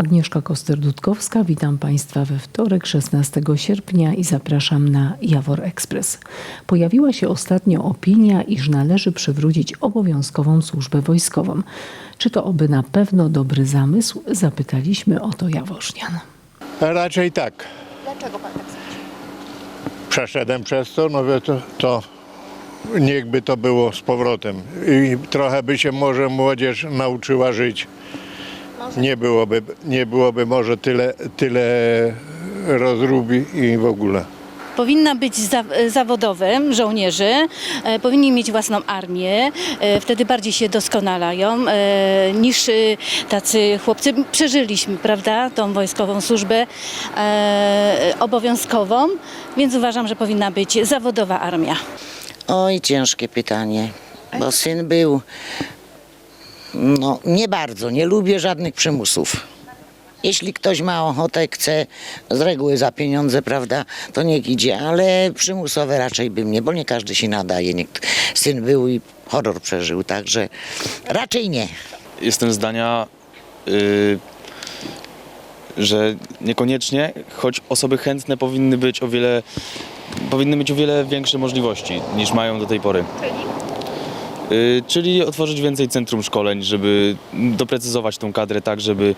Agnieszka Koster-Dudkowska, witam Państwa we wtorek 16 sierpnia i zapraszam na Jawor Express. Pojawiła się ostatnio opinia, iż należy przywrócić obowiązkową służbę wojskową. Czy to oby na pewno dobry zamysł? Zapytaliśmy o to Jaworznian. Raczej tak. Dlaczego pan tak sądzi? Przeszedłem przez to, no wie, to, to niechby to było z powrotem. I trochę by się może młodzież nauczyła żyć. Nie byłoby, nie byłoby może tyle, tyle rozrubi i w ogóle. Powinna być za, zawodowym żołnierzy, e, powinni mieć własną armię, e, wtedy bardziej się doskonalają e, niż e, tacy chłopcy. Przeżyliśmy, prawda, tą wojskową służbę e, obowiązkową, więc uważam, że powinna być zawodowa armia. Oj, ciężkie pytanie, bo syn był, no nie bardzo, nie lubię żadnych przymusów. Jeśli ktoś ma ochotę, chce z reguły za pieniądze, prawda, to niech idzie, ale przymusowe raczej bym nie, bo nie każdy się nadaje. Niech syn był i horror przeżył, także raczej nie. jestem zdania, y, że niekoniecznie, choć osoby chętne powinny być o wiele, powinny mieć o wiele większe możliwości niż mają do tej pory. Y, Czyli otworzyć więcej centrum szkoleń, żeby doprecyzować tą kadrę tak, żeby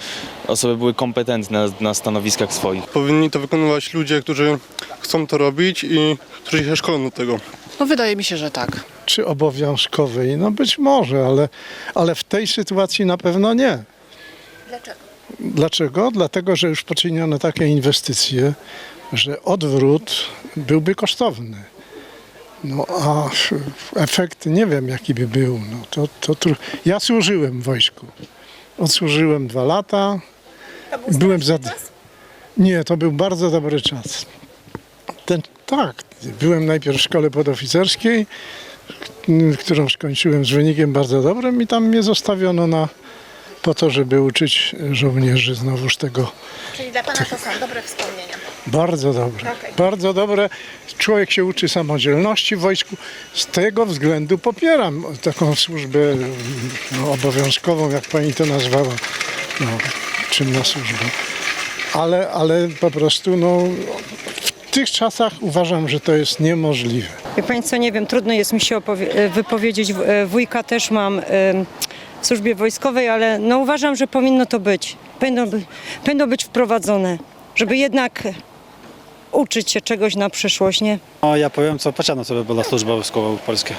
osoby były kompetentne na, na stanowiskach swoich. Powinni to wykonywać ludzie, którzy chcą to robić i którzy się szkolą do tego. No wydaje mi się, że tak. czy obowiązkowej? No być może, ale, ale w tej sytuacji na pewno nie. Dlaczego? Dlaczego? Dlatego, że już poczyniono takie inwestycje, że odwrót byłby kosztowny. No a efekt nie wiem jaki by był. No, to, to, tru- ja służyłem w wojsku. Odsłużyłem dwa lata. Byłem za... Nie, to był bardzo dobry czas. Ten, tak, byłem najpierw w szkole podoficerskiej, którą skończyłem z wynikiem bardzo dobrym i tam mnie zostawiono na, po to, żeby uczyć żołnierzy znowuż tego Czyli dla pana to są dobre wspomnienia. Bardzo dobre. Bardzo dobre. Człowiek się uczy samodzielności w wojsku. Z tego względu popieram taką służbę no, obowiązkową, jak pani to nazwała. No, czynna służba. Ale, ale po prostu no, w tych czasach uważam, że to jest niemożliwe. Wie Państwo, nie wiem, trudno jest mi się e, wypowiedzieć. E, Wujka też mam w służbie wojskowej, ale no uważam, że powinno to być. Powinno, by, powinno być wprowadzone, żeby jednak uczyć się czegoś na przyszłość, nie? No, ja powiem, co potrzebna sobie była służba wojskowa w Polsce.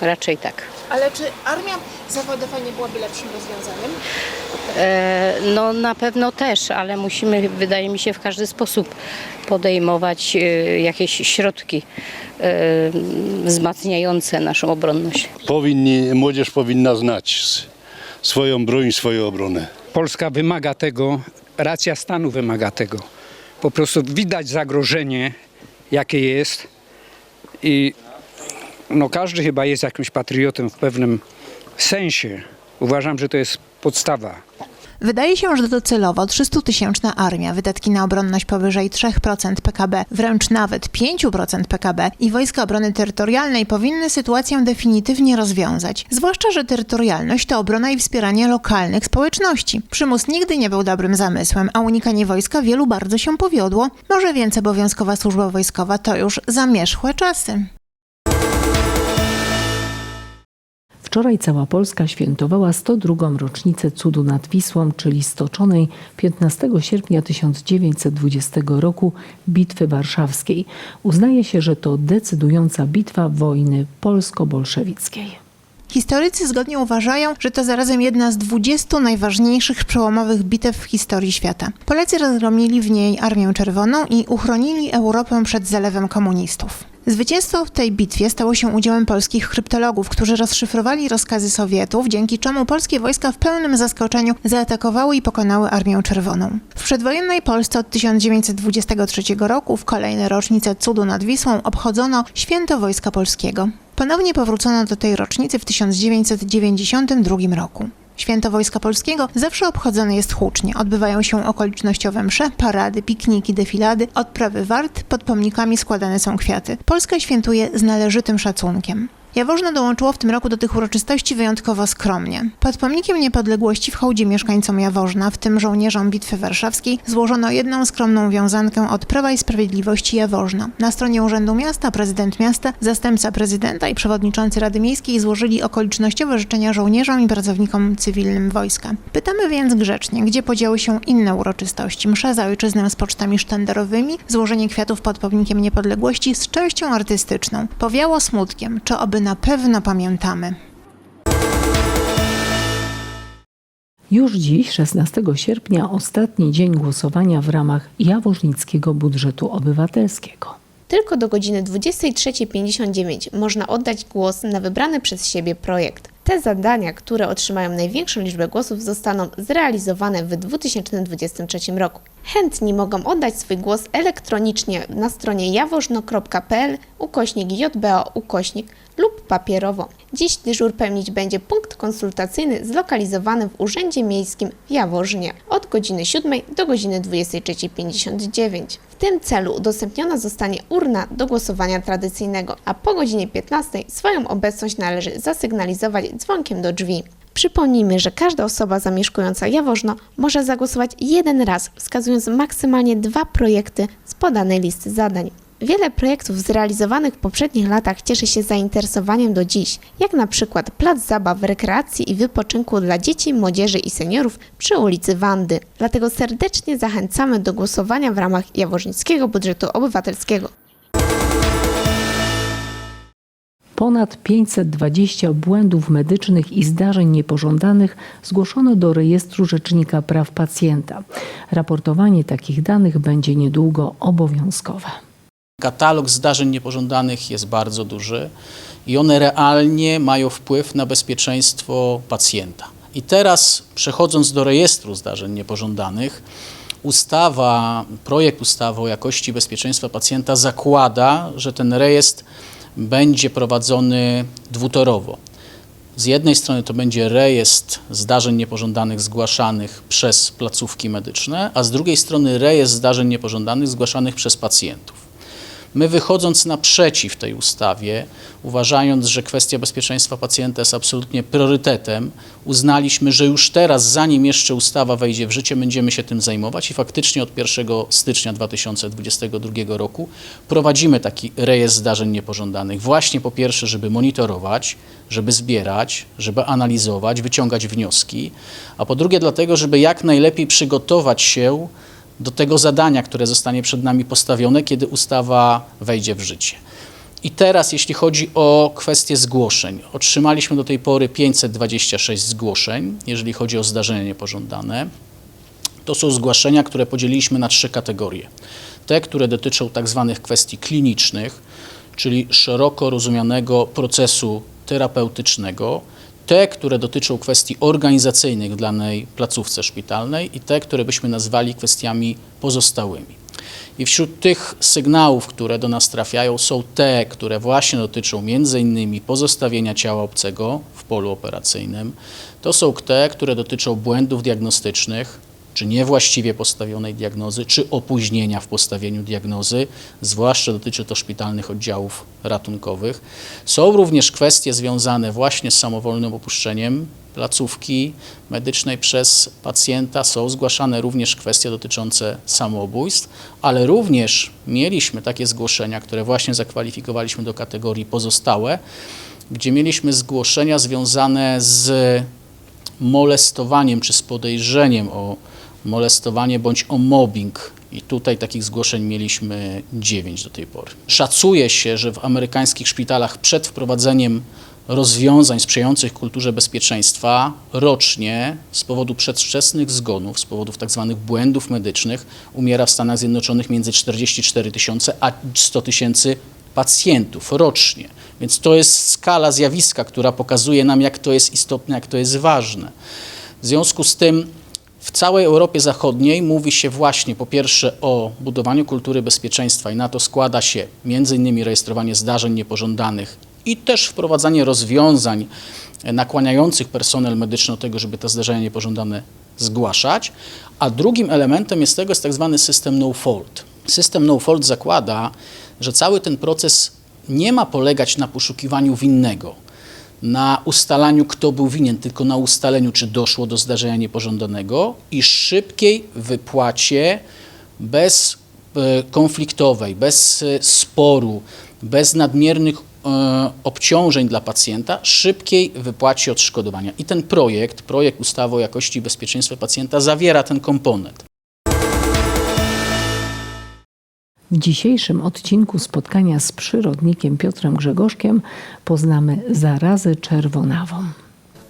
Raczej tak. Ale czy armia zawodowa nie byłaby lepszym rozwiązaniem? E, no na pewno też, ale musimy, wydaje mi się, w każdy sposób podejmować e, jakieś środki e, wzmacniające naszą obronność. powinni, młodzież powinna znać s- swoją broń, swoją obronę. Polska wymaga tego, racja stanu wymaga tego. Po prostu widać zagrożenie, jakie jest i no każdy chyba jest jakimś patriotą w pewnym sensie. Uważam, że to jest podstawa. Wydaje się, że docelowo 300-tysięczna armia, wydatki na obronność powyżej 3% PKB, wręcz nawet 5% PKB i Wojska Obrony Terytorialnej powinny sytuację definitywnie rozwiązać. Zwłaszcza, że terytorialność to obrona i wspieranie lokalnych społeczności. Przymus nigdy nie był dobrym zamysłem, a unikanie wojska wielu bardzo się powiodło. Może więc obowiązkowa służba wojskowa to już zamierzchłe czasy. Wczoraj cała Polska świętowała 102. rocznicę cudu nad Wisłą, czyli stoczonej 15 sierpnia 1920 roku Bitwy Warszawskiej. Uznaje się, że to decydująca bitwa wojny polsko-bolszewickiej. Historycy zgodnie uważają, że to zarazem jedna z 20 najważniejszych przełomowych bitew w historii świata. Polacy rozgromili w niej Armię Czerwoną i uchronili Europę przed zalewem komunistów. Zwycięstwo w tej bitwie stało się udziałem polskich kryptologów, którzy rozszyfrowali rozkazy Sowietów, dzięki czemu polskie wojska w pełnym zaskoczeniu zaatakowały i pokonały Armię Czerwoną. W przedwojennej Polsce od 1923 roku w kolejne rocznice cudu nad Wisłą obchodzono Święto Wojska Polskiego. Ponownie powrócono do tej rocznicy w 1992 roku. Święto Wojska Polskiego zawsze obchodzone jest hucznie. Odbywają się okolicznościowe msze, parady, pikniki, defilady, odprawy wart, pod pomnikami składane są kwiaty. Polska świętuje z należytym szacunkiem. Jaworzno dołączyło w tym roku do tych uroczystości wyjątkowo skromnie. Pod pomnikiem niepodległości w hołdzie mieszkańcom Jaworzna, w tym żołnierzom Bitwy Warszawskiej, złożono jedną skromną wiązankę od Prawa i Sprawiedliwości Jaworzna. Na stronie Urzędu Miasta prezydent miasta, zastępca prezydenta i przewodniczący Rady Miejskiej złożyli okolicznościowe życzenia żołnierzom i pracownikom cywilnym wojska. Pytamy więc grzecznie, gdzie podziały się inne uroczystości? Msza za ojczyznę z pocztami sztandarowymi, złożenie kwiatów pod pomnikiem niepodległości z częścią artystyczną. Powiało smutkiem, czy oby na pewno pamiętamy. Już dziś, 16 sierpnia, ostatni dzień głosowania w ramach Jaworznickiego Budżetu Obywatelskiego. Tylko do godziny 23.59 można oddać głos na wybrany przez siebie projekt. Te zadania, które otrzymają największą liczbę głosów, zostaną zrealizowane w 2023 roku. Chętni mogą oddać swój głos elektronicznie na stronie jaworzno.pl ukośnik JBO ukośnik lub papierowo. Dziś dyżur pełnić będzie punkt konsultacyjny zlokalizowany w Urzędzie Miejskim w Jaworznie od godziny 7 do godziny 23.59. Tym celu udostępniona zostanie urna do głosowania tradycyjnego, a po godzinie 15 swoją obecność należy zasygnalizować dzwonkiem do drzwi. Przypomnijmy, że każda osoba zamieszkująca Jaworzno może zagłosować jeden raz, wskazując maksymalnie dwa projekty z podanej listy zadań. Wiele projektów zrealizowanych w poprzednich latach cieszy się zainteresowaniem do dziś, jak na przykład plac zabaw, rekreacji i wypoczynku dla dzieci, młodzieży i seniorów przy ulicy Wandy. Dlatego serdecznie zachęcamy do głosowania w ramach Jaworznickiego Budżetu Obywatelskiego. Ponad 520 błędów medycznych i zdarzeń niepożądanych zgłoszono do rejestru Rzecznika Praw Pacjenta. Raportowanie takich danych będzie niedługo obowiązkowe. Katalog zdarzeń niepożądanych jest bardzo duży i one realnie mają wpływ na bezpieczeństwo pacjenta. I teraz, przechodząc do rejestru zdarzeń niepożądanych, ustawa, projekt ustawy o jakości bezpieczeństwa pacjenta zakłada, że ten rejestr będzie prowadzony dwutorowo. Z jednej strony to będzie rejestr zdarzeń niepożądanych zgłaszanych przez placówki medyczne, a z drugiej strony rejestr zdarzeń niepożądanych zgłaszanych przez pacjentów. My wychodząc naprzeciw tej ustawie, uważając, że kwestia bezpieczeństwa pacjenta jest absolutnie priorytetem, uznaliśmy, że już teraz, zanim jeszcze ustawa wejdzie w życie, będziemy się tym zajmować i faktycznie od 1 stycznia 2022 roku prowadzimy taki rejestr zdarzeń niepożądanych. Właśnie po pierwsze, żeby monitorować, żeby zbierać, żeby analizować, wyciągać wnioski, a po drugie dlatego, żeby jak najlepiej przygotować się do tego zadania, które zostanie przed nami postawione, kiedy ustawa wejdzie w życie. I teraz, jeśli chodzi o kwestię zgłoszeń, otrzymaliśmy do tej pory 526 zgłoszeń, jeżeli chodzi o zdarzenia niepożądane. To są zgłoszenia, które podzieliliśmy na trzy kategorie. Te, które dotyczą tak zwanych kwestii klinicznych, czyli szeroko rozumianego procesu terapeutycznego, te, które dotyczą kwestii organizacyjnych w danej placówce szpitalnej i te, które byśmy nazwali kwestiami pozostałymi. I wśród tych sygnałów, które do nas trafiają, są te, które właśnie dotyczą innymi pozostawienia ciała obcego w polu operacyjnym. To są te, które dotyczą błędów diagnostycznych, czy niewłaściwie postawionej diagnozy, czy opóźnienia w postawieniu diagnozy, zwłaszcza dotyczy to szpitalnych oddziałów ratunkowych. Są również kwestie związane właśnie z samowolnym opuszczeniem placówki medycznej przez pacjenta. Są zgłaszane również kwestie dotyczące samobójstw, ale również mieliśmy takie zgłoszenia, które właśnie zakwalifikowaliśmy do kategorii pozostałe, gdzie mieliśmy zgłoszenia związane z molestowaniem czy z podejrzeniem o molestowanie bądź o mobbing. I tutaj takich zgłoszeń mieliśmy 9 do tej pory. Szacuje się, że w amerykańskich szpitalach przed wprowadzeniem rozwiązań sprzyjających kulturze bezpieczeństwa rocznie z powodu przedwczesnych zgonów, z powodów tzw. błędów medycznych umiera w Stanach Zjednoczonych między 44 tysiące a 100 tysięcy pacjentów rocznie. Więc to jest skala zjawiska, która pokazuje nam, jak to jest istotne, jak to jest ważne. W związku z tym w całej Europie Zachodniej mówi się właśnie po pierwsze o budowaniu kultury bezpieczeństwa i na to składa się innymi rejestrowanie zdarzeń niepożądanych i też wprowadzanie rozwiązań nakłaniających personel medyczny do tego, żeby te zdarzenia niepożądane zgłaszać. A drugim elementem jest tego jest tak zwany system no fault. System no fault zakłada, że cały ten proces nie ma polegać na poszukiwaniu winnego, na ustalaniu, kto był winien, tylko na ustaleniu, czy doszło do zdarzenia niepożądanego i szybkiej wypłacie bez e, konfliktowej, bez e, sporu, bez nadmiernych e, obciążeń dla pacjenta, szybkiej wypłacie odszkodowania. I ten projekt, projekt ustawy o jakości i bezpieczeństwie pacjenta zawiera ten komponent. W dzisiejszym odcinku spotkania z przyrodnikiem Piotrem Grzegorzkiem poznamy zarazę czerwonawą.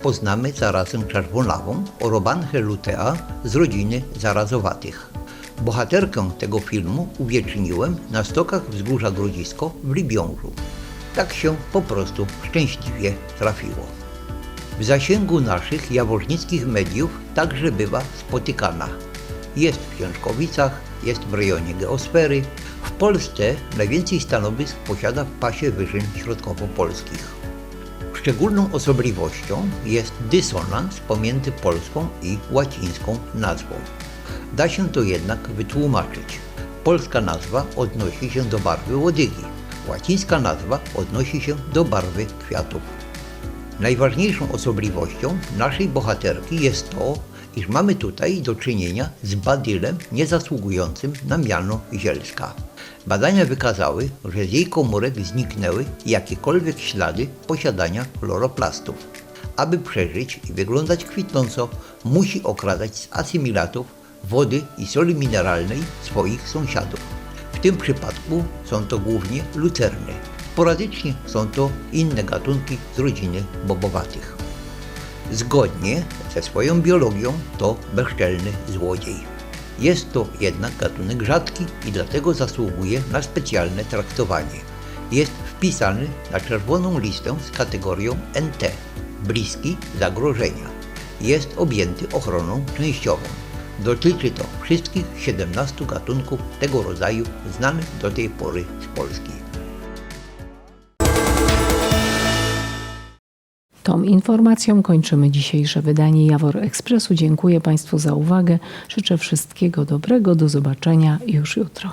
Poznamy zarazę czerwonawą Orobanchę lutea z rodziny zarazowatych. Bohaterkę tego filmu uwieczniłem na stokach wzgórza Grodzisko w Libiążu. Tak się po prostu szczęśliwie trafiło. W zasięgu naszych jaworznickich mediów także bywa spotykana. Jest w Księżkowicach, jest w rejonie geosfery. W Polsce najwięcej stanowisk posiada w pasie wyżyn środkowo-polskich. Szczególną osobliwością jest dysonans pomiędzy polską i łacińską nazwą. Da się to jednak wytłumaczyć. Polska nazwa odnosi się do barwy łodygi, łacińska nazwa odnosi się do barwy kwiatów. Najważniejszą osobliwością naszej bohaterki jest to, iż mamy tutaj do czynienia z badylem niezasługującym na miano zielska. Badania wykazały, że z jej komórek zniknęły jakiekolwiek ślady posiadania chloroplastów. Aby przeżyć i wyglądać kwitnąco, musi okradać z asymilatów wody i soli mineralnej swoich sąsiadów. W tym przypadku są to głównie lucerny. Sporadycznie są to inne gatunki z rodziny bobowatych. Zgodnie ze swoją biologią to bezczelny złodziej. Jest to jednak gatunek rzadki i dlatego zasługuje na specjalne traktowanie. Jest wpisany na czerwoną listę z kategorią NT bliski zagrożenia. Jest objęty ochroną częściową. Dotyczy to wszystkich 17 gatunków tego rodzaju znanych do tej pory z Polski. Tą informacją kończymy dzisiejsze wydanie Jawor Ekspresu. Dziękuję Państwu za uwagę. Życzę wszystkiego dobrego. Do zobaczenia już jutro.